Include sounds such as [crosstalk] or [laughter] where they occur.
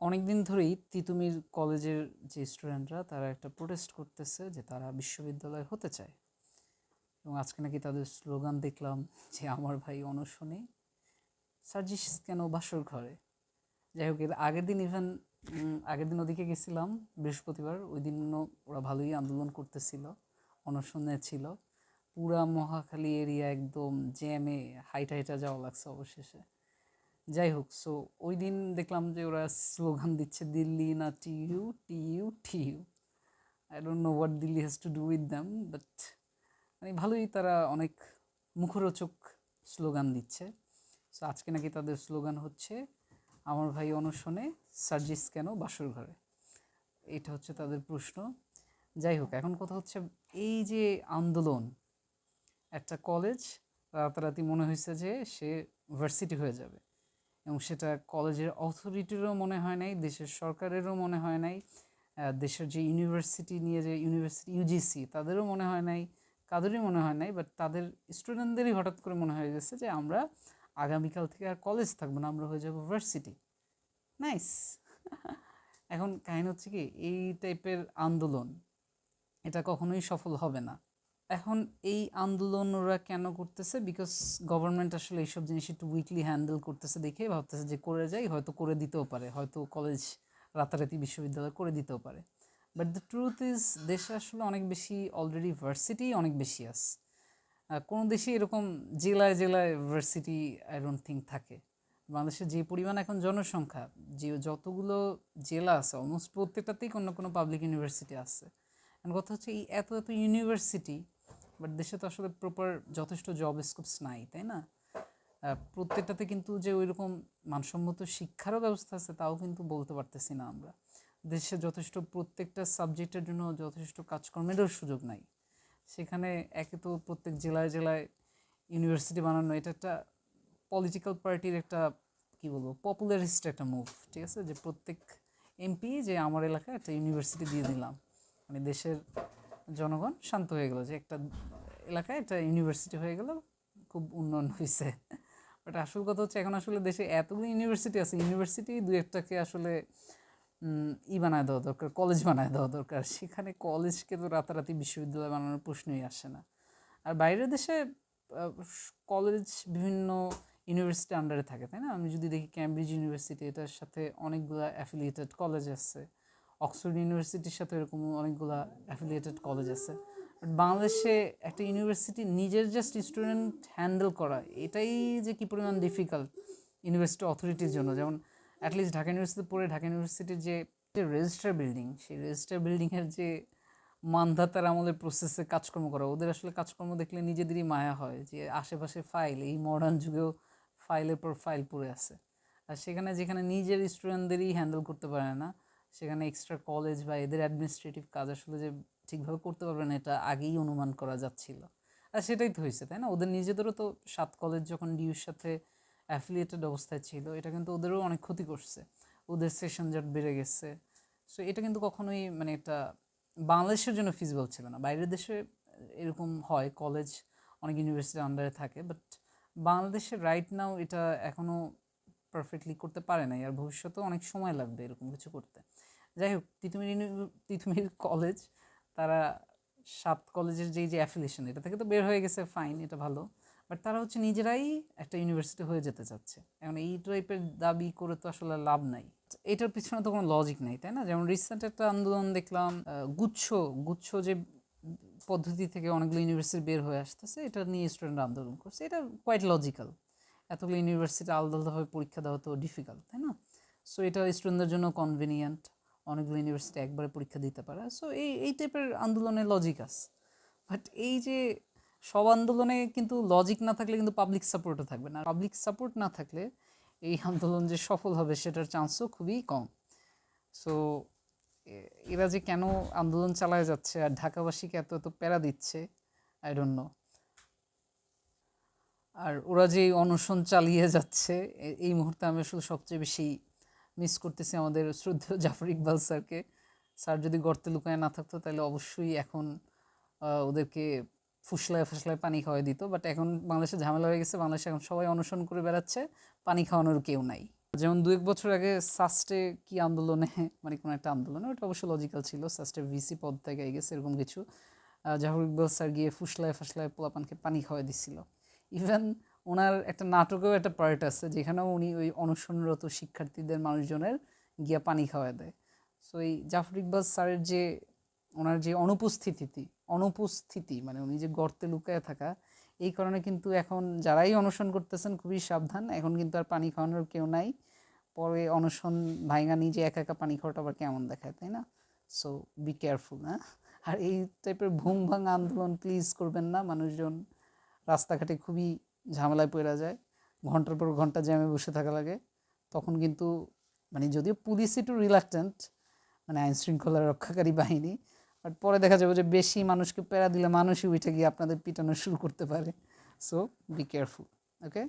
অনেক দিন ধরেই তিতুমির কলেজের যে স্টুডেন্টরা, তারা একটা প্রোটেস্ট করতেছে যে তারা বিশ্ববিদ্যালয় হতে চায়। এবং আজকে নাকি তাদের স্লোগান দেখলাম যে, আমার ভাই অনশনে। সার্জিস কেন বাসর ঘরে? যাই হোক, এর আগের দিন ইভেন আগের দিন ওদিকে গেছিলাম, বৃহস্পতিবার। ওই দিনও ওরা ভালোই আন্দোলন করতেছিল, অনশনে ছিল। পুরা মহাখালী এরিয়া একদম জ্যামে হাইটা হাইটা যাওয়া লাগছে অবশেষে। যাই হোক সো ওই দিন দেখলাম যে ওরা স্লোগান দিচ্ছে, দিল্লি না টি ইউ টি ইউ টি টিউ I don't know what Delhi has to do with them but মানে ভালোই তারা অনেক মুখরোচক স্লোগান দিচ্ছে। সো আজকে নাকি তাদের স্লোগান হচ্ছে, আমার ভাই অনশনে সার্জিস কেন বাসর ঘরে? এটা হচ্ছে তাদের প্রশ্ন। যাই হোক, এখন কথা হচ্ছে এই যে আন্দোলন, একটা কলেজ রাতারাতি মনে হয়েছে যে সে ভার্সিটি হয়ে যাবে। এবং সেটা কলেজের অথরিটিরও মনে হয় নাই, দেশের সরকারেরও মনে হয় নাই দেশের যে ইউনিভার্সিটি নিয়ে যে ইউনিভার্সিটি ইউজিসি তাদেরও মনে হয় নাই, কাদেরই মনে হয় নাই বাট তাদের স্টুডেন্টদেরই হঠাৎ করে মনে হয়ে গেছে যে আমরা আগামীকাল থেকে আর কলেজ থাকব না, আমরা হয়ে যাব ভার্সিটি নাইস [laughs] এখন কাহিনী হচ্ছে কি, এই টাইপের আন্দোলন এটা কখনোই সফল হবে না। এখন এই আন্দোলন ওরা কেন করতেছে? বিকজ গভর্নমেন্ট আসলে এইসব জিনিস একটু উইকলি হ্যান্ডেল করতেছে দেখে ভাবতেছে যে করে যাই, হয়তো করে দিতেও পারে। হয়তো কলেজ রাতারাতি বিশ্ববিদ্যালয় করে দিতেও পারে। বাট দ্য ট্রুথ ইজ দেশে আসলে অনেক বেশি অলরেডি ভার্সিটি অনেক বেশি আছে। কোনো দেশে এরকম জেলায় জেলায় ভার্সিটি আই ডোন্ট থিঙ্ক থাকে। বাংলাদেশের যে পরিমাণ এখন জনসংখ্যা, যে যতগুলো জেলা আছে অলমোস্ট প্রত্যেকটাতেই কোনো কোনো পাবলিক ইউনিভার্সিটি আছে। কথা হচ্ছে এই এত এত ইউনিভার্সিটি বাট দেশে তো আসলে প্রপার যথেষ্ট জব স্কোপস নাই, তাই না? প্রত্যেকটাতে কিন্তু যে ওই রকম মানসম্মত শিক্ষারও ব্যবস্থা আছে, তাও কিন্তু বলতে পারতেছি না আমরা। দেশে যথেষ্ট প্রত্যেকটা সাবজেক্টের জন্য যথেষ্ট কাজকর্মেরও সুযোগ নাই। সেখানে একে তো প্রত্যেক জেলায় জেলায় ইউনিভার্সিটি বানানো, এটা একটা পলিটিক্যাল পার্টির একটা, কি বলব পপুলারিস্ট একটা মুভ ঠিক আছে? যে প্রত্যেক এমপি যে আমার এলাকায় একটা ইউনিভার্সিটি দিয়ে দিলাম। মানে দেশের জনগণ শান্ত হয়ে গেল যে একটা এলাকায় একটা ইউনিভার্সিটি হয়ে গেল, খুব উন্নয়ন হয়েছে বাট আসল কথা হচ্ছে এখন আসলে দেশে এতগুলো ইউনিভার্সিটি আছে, ইউনিভার্সিটি দু একটাকে আসলে ই বানায় দেওয়া দরকার কলেজ বানায় দেওয়া দরকার। সেখানে কলেজকে তো রাতারাতি বিশ্ববিদ্যালয় বানানোর প্রশ্নই আসে না। আর বাইরের দেশে কলেজ বিভিন্ন ইউনিভার্সিটি আন্ডারে থাকে, তাই না? আমি যদি দেখি ক্যামব্রিজ ইউনিভার্সিটি এটার সাথে অনেকগুলো অ্যাফিলিয়েটেড কলেজ আছে। অক্সফোর্ড ইউনিভার্সিটির সাথে এরকম অনেকগুলো অ্যাফিলিয়েটেড কলেজ আছে। বাট বাংলাদেশে একটা ইউনিভার্সিটি নিজের জাস্ট স্টুডেন্ট হ্যান্ডেল করা, এটাই যে কী পরিমাণ ডিফিকাল্ট ইউনিভার্সিটি অথরিটির জন্য। যেমন অ্যাটলিস্ট ঢাকা ইউনিভার্সিটিতে পড়ে ঢাকা ইউনিভার্সিটির যে রেজিস্টার বিল্ডিং সেই রেজিস্টার বিল্ডিংয়ের যে মানধাতার আমলের প্রসেসে কাজকর্ম করা, ওদের আসলে কাজকর্ম দেখলে নিজেদেরই মায়া হয় যে আশেপাশে ফাইল এই মডার্ন যুগেও ফাইলের পর ফাইল পড়ে আছে। আর সেখানে যেখানে নিজের স্টুডেন্টদেরই হ্যান্ডেল করতে পারে না সেখানে এক্সট্রা কলেজ বা এদের অ্যাডমিনিস্ট্রেটিভ কাজ আসলে যে ঠিকভাবে করতে পারবে না, এটা আগেই অনুমান করা যাচ্ছিল। আর সেটাই তো হয়েছে, তাই না? ওদের নিজেদেরও তো সাত কলেজ যখন ডিউর সাথে অ্যাফিলিয়েটেড অবস্থায় ছিল, এটা কিন্তু ওদেরও অনেক ক্ষতি করছে। ওদের সেশন জট বেড়ে গেছে। সো এটা কিন্তু কখনোই মানে এটা বাংলাদেশের জন্য ফিজিবল ছিল না। বাইরের দেশে এরকম হয় কলেজ অনেক ইউনিভার্সিটির আন্ডারে থাকে বাট বাংলাদেশে রাইট নাও এটা এখনও পারফেক্টলি করতে পারে নাই আর ভবিষ্যতেও অনেক সময় লাগবে এরকম কিছু করতে। যাই হোক তিতুমির তিতুমির কলেজ তারা সাত কলেজের যেই যে অ্যাফিলিয়েশন এটা থেকে তো বের হয়ে গেছে ফাইন এটা ভালো। বাট তারা হচ্ছে নিজেরাই একটা ইউনিভার্সিটি হয়ে যেতে চাচ্ছে। এখন এই টাইপের দাবি করে তো আসলে লাভ নাই। এটার পিছনে তো কোনো লজিক নাই, তাই না? যেমন রিসেন্ট একটা আন্দোলন দেখলাম গুচ্ছ গুচ্ছ যে পদ্ধতি থেকে অনেকগুলো ইউনিভার্সিটি বের হয়ে আসতেছে, এটা নিয়ে স্টুডেন্ট আন্দোলন করছে, এটা কোয়াইট লজিক্যাল এতগুলো ইউনিভার্সিটি আলাদা আলাদাভাবে পরীক্ষা দেওয়া তো ডিফিকাল্ট তাই না? সো এটা স্টুডেন্টদের জন্য কনভিনিয়েন্ট অনেকগুলো ইউনিভার্সিটি একবারে পরীক্ষা দিতে পারে। সো এই এই টাইপের আন্দোলনের লজিক আছে। বাট এই যে সব আন্দোলনে কিন্তু লজিক না থাকলে কিন্তু পাবলিক সাপোর্টও থাকবে না। পাবলিক সাপোর্ট না থাকলে এই আন্দোলন যে সফল হবে, সেটার চান্সও খুবই কম। সো এরা যে কেন আন্দোলন চালায় যাচ্ছে, আর ঢাকাবাসীকে এত এত প্যারা দিচ্ছে আই ডোন্ট নো আর ওরা যে অনশন চালিয়ে যাচ্ছে এই মুহূর্তে আমি আসলে সবচেয়ে বেশি মিস করতেছি আমাদের শ্রদ্ধেয় [laughs] জাফর ইকবাল স্যারকে। স্যার যদি গর্তে লুকায় না থাকতো, তাহলে অবশ্যই এখন ওদেরকে ফুসলায় ফুসলায় পানি খাওয়াই দিত। বাট এখন বাংলাদেশে ঝামেলা হয়ে গেছে, বাংলাদেশে এখন সবাই অনশন করে বেড়াচ্ছে, পানি খাওয়ানোর কেউ নাই। যেমন দু এক বছর আগে সাস্টে কি আন্দোলনে [laughs] মানে কোনো একটা আন্দোলনে, ওটা অবশ্য লজিক্যাল ছিল সাস্টের ভিসি পদ থেকে গেছে এরকম কিছু জাফর ইকবাল স্যার গিয়ে ফুসলায় ফাসলায় পোলাপানকে পানি খাওয়াই দিছিল। ইভেন ওনার একটা নাটকেও একটা পার্ট আছে, যেখানেও উনি ওই অনশনরত শিক্ষার্থীদের মানুষজনের গিয়া পানি খাওয়া দেয়। সো এই জাফর ইকবাল স্যারের যে, ওনার যে অনুপস্থিতি অনুপস্থিতি মানে উনি যে গর্তে লুকায় থাকা, এই কারণে কিন্তু এখন যারাই অনশন করতেছেন খুবই সাবধান। এখন কিন্তু আর পানি খাওয়ানোর কেউ নাই। পরে অনশন ভাইঙা নিজে একা একা পানি খাওয়াটা আবার কেমন দেখায়, তাই না? সো বি কেয়ারফুল হ্যাঁ? আর এই টাইপের ঘুম ভাঙা আন্দোলন প্লিজ করবেন না মানুষজন। রাস্তাঘাটে খুবই ঝামেলায় পড়া যায়। ঘণ্টার পর ঘণ্টা জ্যামে বসে থাকা লাগে। তখন কিন্তু মানে যদিও পুলিশ একটু রিলাক্টেন্ট মানে আইন শৃঙ্খলা রক্ষাকারী বাহিনী বাট পরে দেখা যাবে যে বেশি মানুষকে প্যারা দিলে মানুষই উঠে গিয়ে আপনাদের পিটানো শুরু করতে পারে। So be careful okay